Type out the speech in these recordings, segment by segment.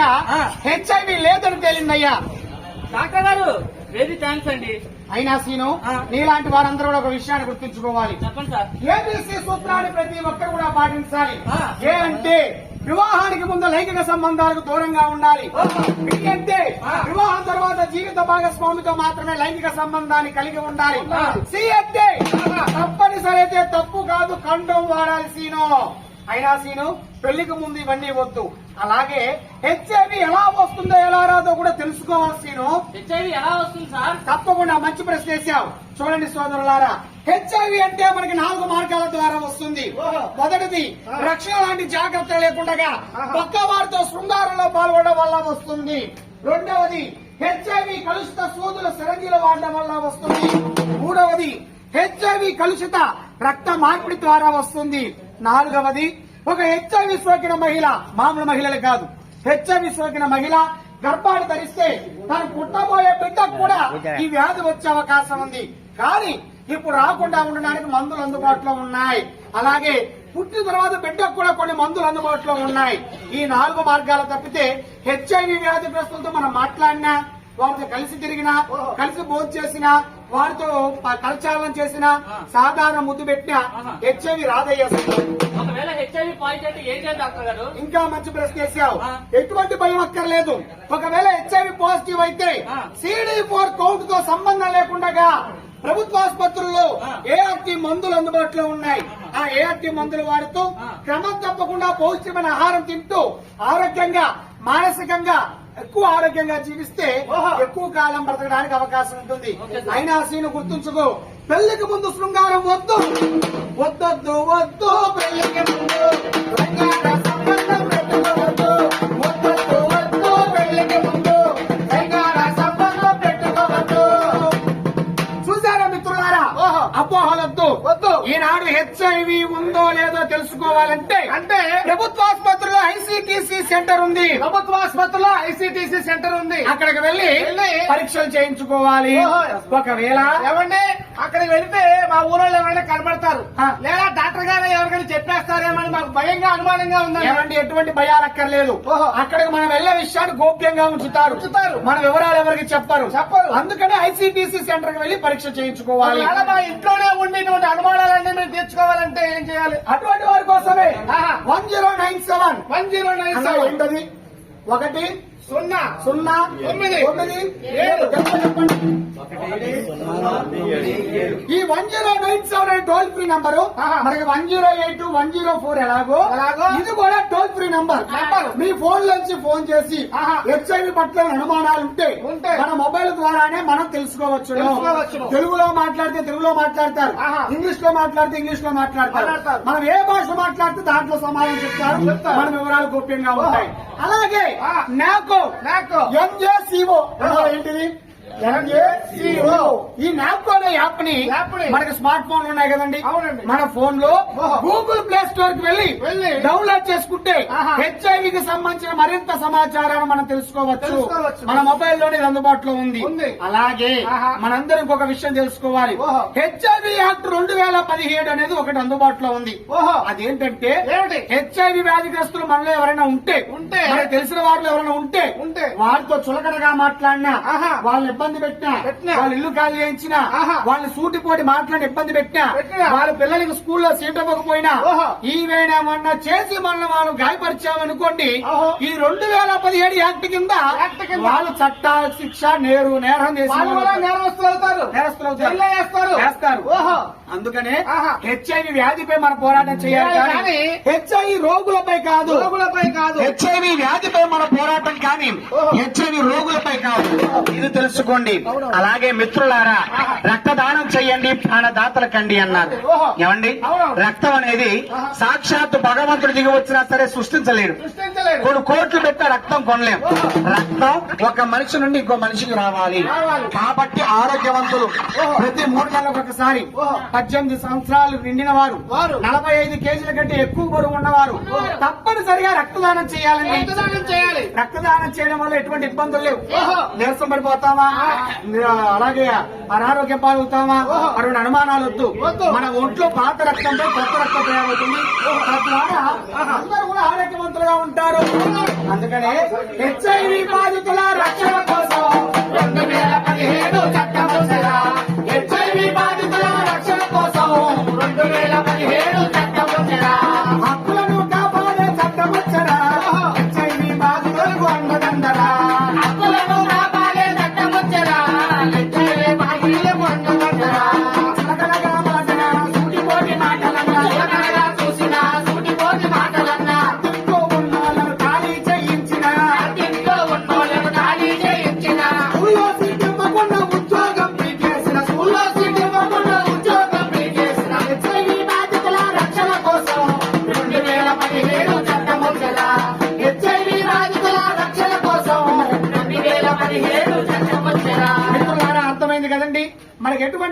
ఆ. హెచ్ఐవి లేదని తేలిందయ్యా డాక్టర్ గారు వెరీ థ్యాంక్స్ అండి అయినా సీను. నీలాంటి వారందరూ కూడా ఒక విషయాన్ని గుర్తుంచుకోవాలి చెప్పండి సార్ ఏబీసీ సూత్రాన్ని ప్రతి ఒక్కరు కూడా పాటించాలి. ఏ అంటే వివాహానికి ముందు లైంగిక సంబంధాలకు దూరంగా ఉండాలి అంటే. వివాహం తర్వాత జీవిత భాగస్వామితో మాత్రమే లైంగిక సంబంధాన్ని కలిగి ఉండాలి. సి అంటే తప్పనిసరి అయితే తప్పు కాదు కండం వాడాలి సీను అయినా సీను పెళ్ళికి ముందు ఇవన్నీ వద్దు. అలాగే హెచ్ఐవి ఎలా వస్తుందో ఎలా రాదో కూడా తెలుసుకోవాలి సీను హెచ్ఐవి ఎలా వస్తుంది సార్? తప్పకుండా మంచి ప్రశ్న వేశావు. చూడండి సోదరులారా హెచ్ఐవి అంటే మనకి నాలుగు మార్గాల ద్వారా వస్తుంది. మొదటిది రక్షణ లాంటి జాగ్రత్తలు లేకుండా పక్క వారితో శృంగారంలో పాల్గొనడం వల్ల వస్తుంది. రెండవది హెచ్ఐవి కలుషిత సూదుల సరంజీలు వాడడం వల్ల వస్తుంది. మూడవది హెచ్ఐవి కలుషిత రక్త మార్పిడి ద్వారా వస్తుంది. నాలుగవది ఒక హెచ్ఐవి సోకిన మహిళ మామూలు మహిళలు కాదు. హెచ్ఐవి సోకిన మహిళ గర్భాన్ని ధరిస్తే తను పుట్టబోయే బిడ్డకు కూడా ఈ వ్యాధి వచ్చే అవకాశం ఉంది. కానీ ఇప్పుడు రాకుండా ఉండడానికి మందులు అందుబాటులో ఉన్నాయి. అలాగే పుట్టిన తర్వాత బిడ్డకు కూడా కొన్ని మందులు అందుబాటులో ఉన్నాయి. ఈ నాలుగు మార్గాలు తప్పితే హెచ్ఐవి వ్యాధిగ్రస్తులతో మనం మాట్లాడినా వారితో కలిసి తిరిగినా కలిసి భోజనం చేసినా వారితో కరచాలనం చేసినా సాధారణ ముద్దు పెట్టినా హెచ్ఐవి రాదయ్యా హెచ్ఐవి పాజిటివ్ డాక్టర్ గారు ఇంకా మంచి ప్రశ్న వేసావు. ఎటువంటి భయం అక్కర్లేదు ఒకవేళ హెచ్ఐవి పాజిటివ్ అయితే. సిడి ఫోర్ కౌంట్తో సంబంధం లేకుండా ప్రభుత్వ ఆసుపత్రుల్లో. ఏఆర్టీ మందులు అందుబాటులో ఉన్నాయి ఆ ఏఆర్టీ మందులు వాడుతూ. క్రమం తప్పకుండా పౌష్టికమైన ఆహారం తింటూ ఆరోగ్యంగా మానసికంగా ఎక్కువ ఆరోగ్యంగా జీవిస్తే. ఎక్కువ కాలం బ్రతకడానికి అవకాశం ఉంటుంది. అయినా సీను గుర్తుంచుకో పెళ్ళికి ముందు శృంగారం వద్దు వద్దొద్దు వద్దు పెళ్ళికి ముందు. సంబంధం పెట్టుకోవద్దు వద్దొద్దు వద్దు పెళ్ళికి ముందు. శృంగార సంబంధం పెట్టుకోవద్దు చూసారా మిత్రులారా? ఓహో. అపోహలొద్దు. వద్దు. ఈనాడు హెచ్ఐవి ఉందో లేదో తెలుసుకోవాలంటే అంటే? ప్రభుత్వ ఆసుపత్రిలో ఐసీటీసీ సెంటర్ ఉంది. ప్రభుత్వ ఆసుపత్రిలో ఐసీటీసీ సెంటర్ ఉంది. అక్కడికి వెళ్ళి వెళ్ళి పరీక్షలు చేయించుకోవాలి. ఒకవేళ ఏమండి? అక్కడికి వెళితే మా ఊరోళ్ళు ఎవరైనా కనబడతారు. లేదా డాక్టర్ గారు ఎవరికైనా చెప్పేస్తారేమని మాకు భయంగా అనుమానంగా ఉందండి. ఎటువంటి భయాలు అక్కర్లేదు. అక్కడికి మనం వెళ్ళే విషయాన్ని గోప్యంగా ఉంచుతారు. ఉంచుతారు. మన వివరాలు ఎవరికి చెప్పరు. చెప్పరు. అందుకనే ఐసీటీసీ సెంటర్కి వెళ్ళి పరీక్ష చేయించుకోవాలి. మా ఇంట్లోనే ఉండి ఇటువంటి అనుమానాలన్నీ మీరు తీర్చుకోవాలంటే ఏం చేయాలి? అటువంటి వారి కోసమే. One zero nine seven. One zero nine seven. ఒకటి సున్నా సున్నా తొమ్మిది. తొమ్మిది ఏడు. చెప్పండి. ఈ one zero nine seven toll free number. మనకి one zero eight one zero four ఎలాగో ఎలాగో? ఇది కూడా నంబర్. మీ ఫోన్ నుంచి ఫోన్ చేసి. హెచ్ఐవి పట్ల అనుమానాలు ఉంటే. మన మొబైల్ ద్వారానే మనం తెలుసుకోవచ్చు. తెలుగులో మాట్లాడితే తెలుగులో మాట్లాడతారు. ఇంగ్లీష్లో మాట్లాడితే ఇంగ్లీష్లో మాట్లాడతారు. మనం ఏ భాష మాట్లాడితే దాంట్లో సమాధానం చెప్తారు. మన వివరాలు గోప్యంగా ఉంటాయి అలాగే. నాకో నాకు ఎంజేసీఓ ఏంటిది ఈ నాప్కో అనే యాప్ని యాప్ని మనకి స్మార్ట్ ఫోన్లు ఉన్నాయి కదండి అవునండి. మన ఫోన్లో. గూగుల్ ప్లే స్టోర్కి వెళ్ళి వెళ్ళి డౌన్లోడ్ చేసుకుంటే. హెచ్ఐవి కి సంబంధించిన మరింత సమాచారాన్ని మనం తెలుసుకోవచ్చు. మన మొబైల్లోనే ఇది అందుబాటులో ఉంది. అలాగే. మనందరం ఇంకొక విషయం తెలుసుకోవాలి. హెచ్ఐవి యాక్ట్ రెండు వేల పదిహేడు అనేది ఒకటి అందుబాటులో ఉంది ఓహో అదేంటంటే? హెచ్ఐవి వ్యాధిగ్రస్తులు మనలో ఎవరైనా ఉంటే ఉంటే. మనకు తెలిసిన వారిలో ఎవరైనా ఉంటే ఉంటే. వారితో చులకనగా మాట్లాడినా ఆహా. వాళ్ళని ఇబ్బంది పెట్టినా. వాళ్ళ ఇల్లు ఖాళీ చేయించినా ఆహా. వాళ్ళని సూటిపోటి మాట్లాడి ఇబ్బంది పెట్టినా. వాళ్ళ పిల్లలకి స్కూల్లో సీట్ ఇవ్వకపోయినా. ఈవేనేమన్నా చేసి మనల్ని వాళ్ళు గాయపరిచామనుకోండి. ఈ రెండు వేల పదిహేడు యాక్ట్ కింద. వాళ్ళు చట్ట శిక్ష నేరు నేరం చేసి వాళ్ళు నేరస్తులు అవుతారు నేరస్తులు అవుతారు. జైల్లో వేస్తారు వేస్తారు ఓహో అందుకనే. హెచ్ఐవి వ్యాధిపై మన పోరాటం చేయాలి కానీ హెచ్ఐవి రోగులపై కాదు రోగులపై కాదు హెచ్ఐవి వ్యాధిపై మన పోరాటం కానీ. హెచ్ఐవి రోగులపై కాదు ఇది తెలుసుకోండి అలాగే మిత్రులారా రక్తదానం చెయ్యండి ప్రాణదాతల కండి అన్నారు. ఏమండి. రక్తం అనేది. సాక్షాత్తు భగవంతుడు దిగి వచ్చినా సరే సృష్టించలేడు కొన్ని కోట్లు పెట్టే రక్తం కొనలేం రక్తం ఒక మనిషి నుండి ఇంకో మనిషికి రావాలి. కాబట్టి ఆరోగ్యవంతులు. ప్రతి మూడు నెలలకు ఒకసారి. పద్దెనిమిది సంవత్సరాలు నిండిన వారు. నలభై ఐదు కేజీల కంటే ఎక్కువ బరువు ఉన్నవారు తప్పనిసరిగా రక్తదానం చేయాలండి రక్తదానం చేయాలి రక్తదానం చేయడం వల్ల ఎటువంటి ఇబ్బందులు లేవు. నీరసం పడిపోతావా. అలాగే అనారోగ్యం పాలవుతామా. అటువంటి అనుమానాలు వద్దు. వద్దు. మన ఒంట్లో పాత రక్తంపై కొత్త రక్తం తయారవుతుంది. తద్వారా అందరూ కూడా ఆరోగ్యవంతులుగా ఉంటారు. అందుకనే హెచ్ఐవి బాధితుల రక్షణ కోసం రెండు వేల పదిహేడు చట్టం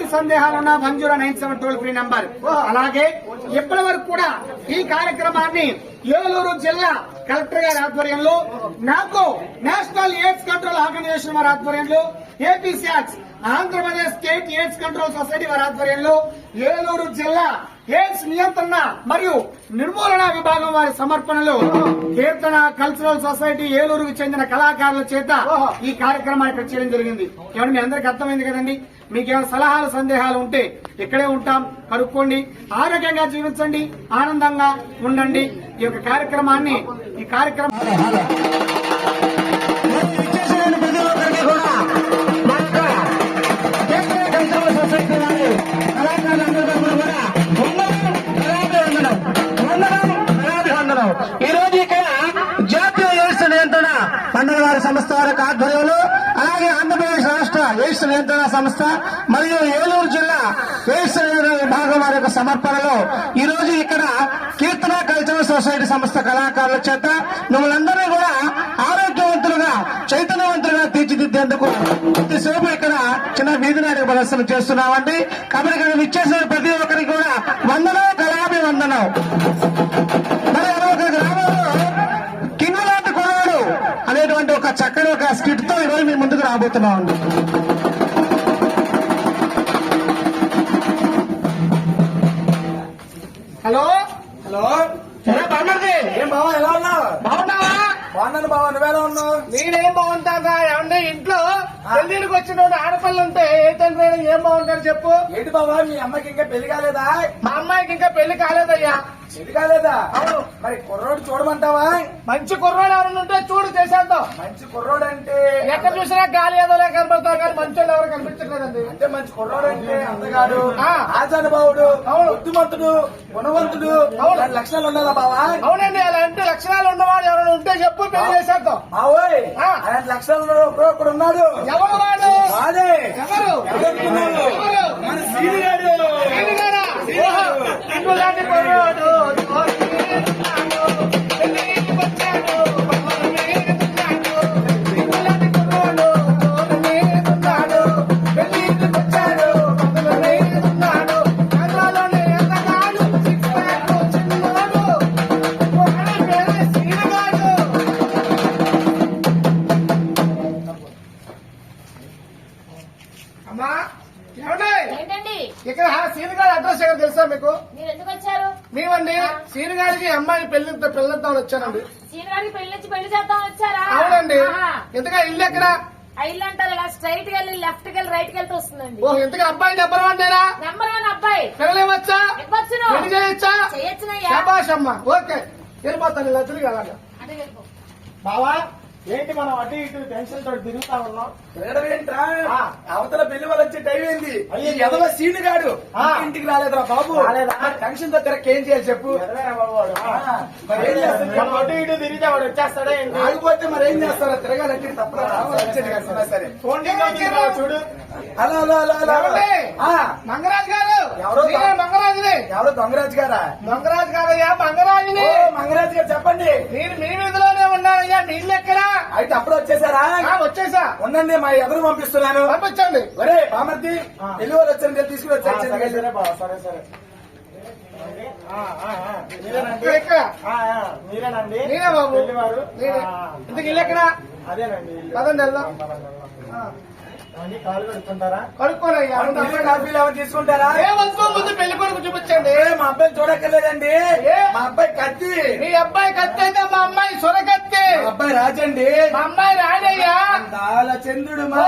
ఎటువంటి సందేహాలున్నా one zero nine seven toll free number. అలాగే ఇప్పటి వరకు కూడా ఈ కార్యక్రమాన్ని ఏలూరు జిల్లా కలెక్టర్ గారి ఆధ్వర్యంలో నాకు నేషనల్ ఎయిడ్స్ కంట్రోల్ ఆర్గనైజేషన్ వారి ఆధ్వర్యంలో AP శాక్స్ Andhra Pradesh state AIDS control society వారి ఆధ్వర్యంలో ఏలూరు జిల్లా ఎయిడ్స్ నియంత్రణ మరియు నిర్మూలన విభాగం వారి సమర్పణలో కీర్తన కల్చరల్ సొసైటీ ఏలూరుకు చెందిన కళాకారుల చేత ఈ కార్యక్రమాన్ని ఇక్కడ జరిగింది. ఏమంటే మీ అందరికి అర్థమైంది కదండి? మీకేమైనా సలహాలు సందేహాలు ఉంటే ఇక్కడే ఉంటాం. కనుక్కోండి. ఆరోగ్యంగా జీవించండి. ఆనందంగా ఉండండి. ఈ యొక్క కార్యక్రమాన్ని ఈ కార్యక్రమం సంస్థ మరియు ఏలూరు జిల్లా ఎయిడ్స్ విభాగం వారి యొక్క సమర్పణలో ఈ రోజు ఇక్కడ కీర్తన కల్చరల్ సొసైటీ సంస్థ కళాకారుల చేత మిమ్మల్ని కూడా ఆరోగ్యవంతులుగా చైతన్యవంతులుగా తీర్చిదిద్దేందుకు ఇంతసేపు ఇక్కడ చిన్న వీధి నాటక ప్రదర్శన చేస్తున్నామండి. కాబట్టి ఇక్కడ విచ్చేసిన ప్రతి ఒక్కరికి కూడా వందనం కళాభి వందనం మరి ఒక గ్రామంలో కింగ్ లాంటి అనేటువంటి ఒక చక్కని ఒక స్కిట్తో ఈరోజు మీ ముందుకు రాబోతున్నామండి. హలో? బాగున్నది ఏం బావా ఎలా ఉన్నావు? బాగున్నావా? బాగున్నాను బావా నువ్వెలా ఉన్నావు? నేనేం బాగుంటాగా? ఏమంటే ఇంట్లో పెళ్ళికి వచ్చిన ఆడపిల్లలు ఉంటే ఏ తండ్రి ఏం బాగుంటారు చెప్పు. ఏంటి బావా మీ అమ్మకి ఇంకా పెళ్ళి కాలేదా? మా అమ్మాయికి ఇంకా పెళ్ళి కాలేదయ్యా. పెళ్ళి కాలేదా? అవును. మరి కుర్రోడు చూడమంటావా? మంచి కుర్రాడు ఎవరైనా ఉంటే చూడు చేసేద్దాం. మంచి కుర్రోడు అంటే ఎక్కడ చూసినా గాలి ఏదోలే కనబడతారు కానీ మంచి వాళ్ళు ఎవరు కనిపించట్లేదండి అంటే మంచి కుర్రోడు అంటే అందగాడు ఆ. ఆజానుభావుడు అవును. బుద్ధిమంతుడు గుణవంతుడు లక్షణాలు ఉండాలా బావా అవునండి అలాంటి లక్షణాలు ఉన్నవాడు ఎవరైనా ఉంటే చెప్పు పెళ్ళి చేసేద్దాం మావోయ్ ఆ. అలాంటి లక్షణాలు ఒకడు ఉన్నాడు ఎవరు వాడు వాడే ఎవరు? ఎవరు? మన సీనిగాడు ఏమిగారా? అమ్మా ఏంటండి? ఇక్కడ సీన్ గారి అడ్రస్ ఎక్కడ తెలుసా మీకు? మీరు ఎందుకు వచ్చారు మేమండి సీన్ గారికి అమ్మాయి పెళ్ళి పెళ్ళిద్దామని వచ్చానండి. సీన్ గారికి పెళ్ళి నుంచి పెళ్ళి చేద్దాం వచ్చారా? అవునండి. ఇంతగా ఇల్లు ఎక్కడ? ఇల్లు అంటారు ఇలా స్ట్రైట్ వెళ్ళి లెఫ్ట్కి వెళ్ళి రైట్కి వెళ్తూ వస్తుందండి. ఓ ఇంతగా అబ్బాయి నెంబర్ వన్ నేనా? నెంబర్ వన్ అబ్బాయి. పెళ్ళేమొచ్చా ఇవ్వచ్చును. పెళ్ళి చేయొచ్చా? శబాష్ అమ్మ. ఓకే. వెళ్ళిపోతాను ఇలా తిరిగి అలాగా. బావా ఏంటి మనం అటు ఇటు టెన్షన్ తోటి తిరుగుతా ఉన్నాం? తిరగడం ఏంట్రా ఆ. అవతల పెళ్ళి వాళ్ళు వచ్చే టైం ఏంది ఎదవ సీను ఆ. ఇంటికి రాలేదురా బాబు? టెన్షన్తో తిరగ ఏం చేయాలి చెప్పు. మరి అటు ఇటు తిరిగితే వాడు వచ్చేస్తాడే? ఆగిపోతే మరి ఏం చేస్తారా? తిరగాలంటే వచ్చేది కదా సరే. చూడు. Hello hello hello hello. Mangaraju గారు. ఎవరో నేనే మంగరాజుని. ఎవరో దొంగరాజు గారా? మంగరాజు గారయ్యా మంగరాజుని. మంగరాజు గారు చెప్పండి. నేను మీ వీధిలోనే ఉన్నానయ్యా మీ ఇల్లు అయితే అప్పుడు వచ్చేసారా? వచ్చేసా. ఉండండి మా ఎదురు పంపిస్తున్నాను. పంపించండి. ఒరే బామర్ది పెళ్ళి వాళ్ళు వచ్చారు తీసుకుని సరే వచ్చారు. సరే సరే మీరేనండి? నేనే బాబు. ఇంతకు ఇల్లు ఎక్కడ? అదేనండి పదండి వెళ్దాం. కాలు కడుక్కుంటారా టీ, కాఫీలు ఏమైనా తీసుకుంటారా ముందు పెళ్ళి కొడుకు చూపించండి మా అబ్బాయి చూడక్కర్లేదండి ఏ? మా అబ్బాయి కత్తి మీ అబ్బాయి కత్తి అయితే మా అమ్మాయి సొరకత్తి మా అబ్బాయి రాజండి మా అమ్మాయి రాడయ్యా అందాల చంద్రుడు మా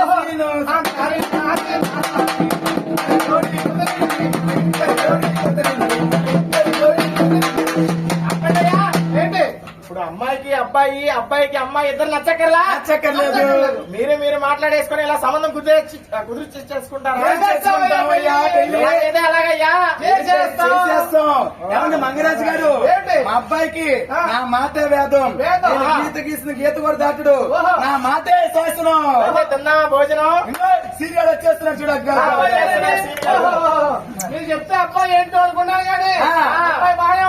అబ్బాయి అబ్బాయికి అమ్మాయి ఇద్దరు నచ్చక్కర్లా? నచ్చక్కర్లేదు. మీరు మీరు మాట్లాడేసుకుని ఇలా సంబంధం కుదిర్చి కుదిర్చి చేసుకుంటారా? అలాగయ్యా. ఏమండి మంగరాజు గారు? మా అబ్బాయికి. నా మాటే వేదం. గీత గీసిన గీత కూడా దాటుడు. నా శాసనం అయితే తిన్నావా భోజనం? సీరియల్ వచ్చేస్తున్నాడు చూడక్క. మీరు చెప్తే అబ్బాయి ఏంటో అనుకున్నాను కానీ అబ్బాయి బాగానే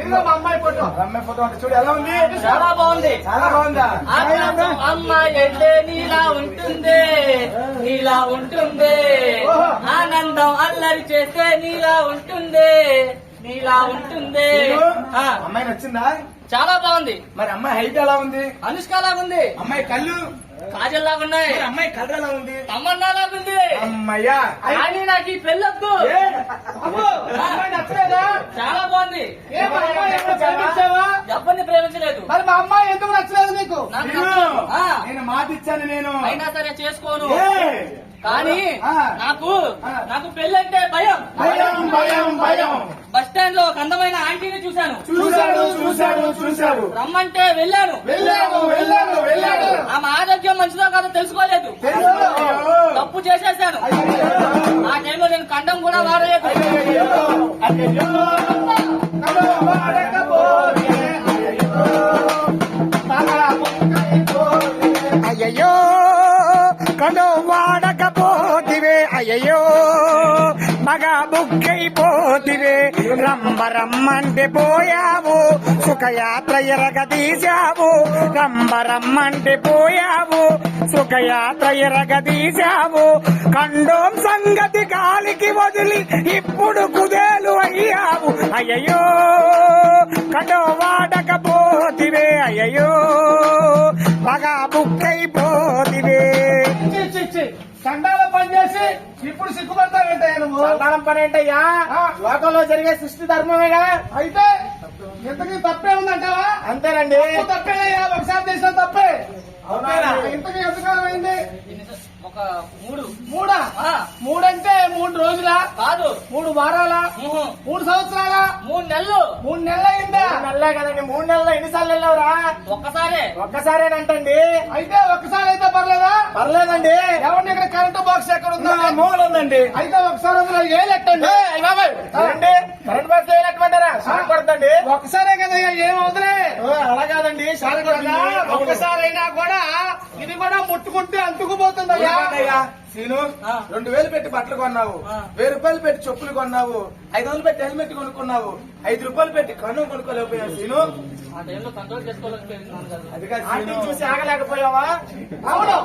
ఇదిగో మా అమ్మాయి ఫోటో. ఫోటో అంటే చూడు ఎలా ఉంది? చాలా బాగుంది. చాలా బాగుందా? ఆకాశం అమ్మాయి అంటే నీలా ఉంటుంది నీలా ఉంటుంది. ఆనందం అల్లరి చేస్తే నీలా ఉంటుంది నీలా ఉంటుంది. అమ్మాయి నచ్చిందా? చాలా బాగుంది. మరి అమ్మాయి హైట్ ఎలా ఉంది? అనుష్క లాగుంది అమ్మాయి కళ్ళు? కాజల్ లాగున్నాయి మరి అమ్మాయి కలర్ ఎలా ఉంది? తమన్నా లాగుంది అమ్మయ్యా. కానీ నాకు ఈ పెళ్ళొద్దు ఏ, అబ్బో, అమ్మాయి నచ్చలేదా చాలా బాగుంది ఏ మా అమ్మాయి ఎప్పుడు ప్రేమించావా ఎవరిని మరి మా అమ్మాయి ఎందుకు నచ్చలేదు నీకు? నేను మాట ఇచ్చాను నేను అయినా సరే చేసుకోను. కానీ. నాకు. నాకు పెళ్ళంటే భయం. భయం భయం భయం బస్ స్టాండ్లో ఒక అందమైన ఆంటీని చూశాను. చూశాడు చూశాడు చూశాడు. రమ్మంటే వెళ్ళాను. వెళ్ళాడు వెళ్ళాడు వెళ్ళాడు. ఆమె ఆరోగ్యం మంచిదో కాదో తెలుసుకోలేదు. తప్పు చేసేసాను. ఆ టైంలో నేను కండం కూడా వాడలేదు. వాడకపోతివే అయ్యయ్యో బుక్కై పోతివే రమ్మ రమ్మంటే పోయావు సుఖయాత్ర ఎరగ తీశావు రమ్మ రమ్మంటే పోయావు సుఖయాత్ర ఎరగ తీశావు కండోం సంగతి గాలికి వదిలి ఇప్పుడు కుదేలు అయ్యావు. అయ్యయ్యో కండో వాడకపోతివే. అయ్యయ్యో మగ బుక్కై పోతివే చి, చి. సండాల పని ఇప్పుడు సిగ్గుపడతావేంటయ్యా నువ్వు? పని ఏంటయ్యా. లోకంలో జరిగే సృష్టి ధర్మమేగా అయితే ఇంతకీ తప్పే ఉందంటావా? అంతేనండి. తప్పు తప్పేనయ్యా. ఒకసారి చేసిన తప్పే. అవునా? ఇంతకీ ఎంతకాలం అయింది? ఒక మూడు. మూడా? మూడంటే మూడు రోజుల? కాదు. మూడు వారాల? మూడు సంవత్సరాల? మూడు నెలలు. మూడు నెలలు అయిందా మూడు నెలలే కదండి. మూడు నెలలు ఎన్నిసార్లు వెళ్ళావురా? ఒక్కసారే. ఒక్కసారేనంటండి. అయితే ఒక్కసారి అయితే పర్లేదా? పర్లేదండి. ఎవరిని ఇక్కడ కరెంటు బాక్స్ ఎక్కడ ఉందా మూల ఉందండి అయితే ఒకసారి అందులో ఏలెట్టండి బాబాయ్? కరెంట్ బాక్స్ వేయలేకమంటారా షాక్ పడుతుంది ఒక్కసారే కదా ఏమవుతులే అలా కాదండి. షాక్ ఒక్కసారైనా కూడా ఇది కూడా ముట్టుకుంటే అంటుకుపోతుందయ్యా. అయ్యా సీను. రెండు వేలు పెట్టి బట్టలు కొన్నావు. వెయ్యి రూపాయలు పెట్టి చెప్పులు కొన్నావు ఐదు వందలు పెట్టి హెల్మెట్ కొనుక్కున్నావు ఐదు రూపాయలు పెట్టి కన్ను కొనుక్కోలేకపోయావు సీను. అది కాదు చూసి ఆగలేకపోయావా? అవును.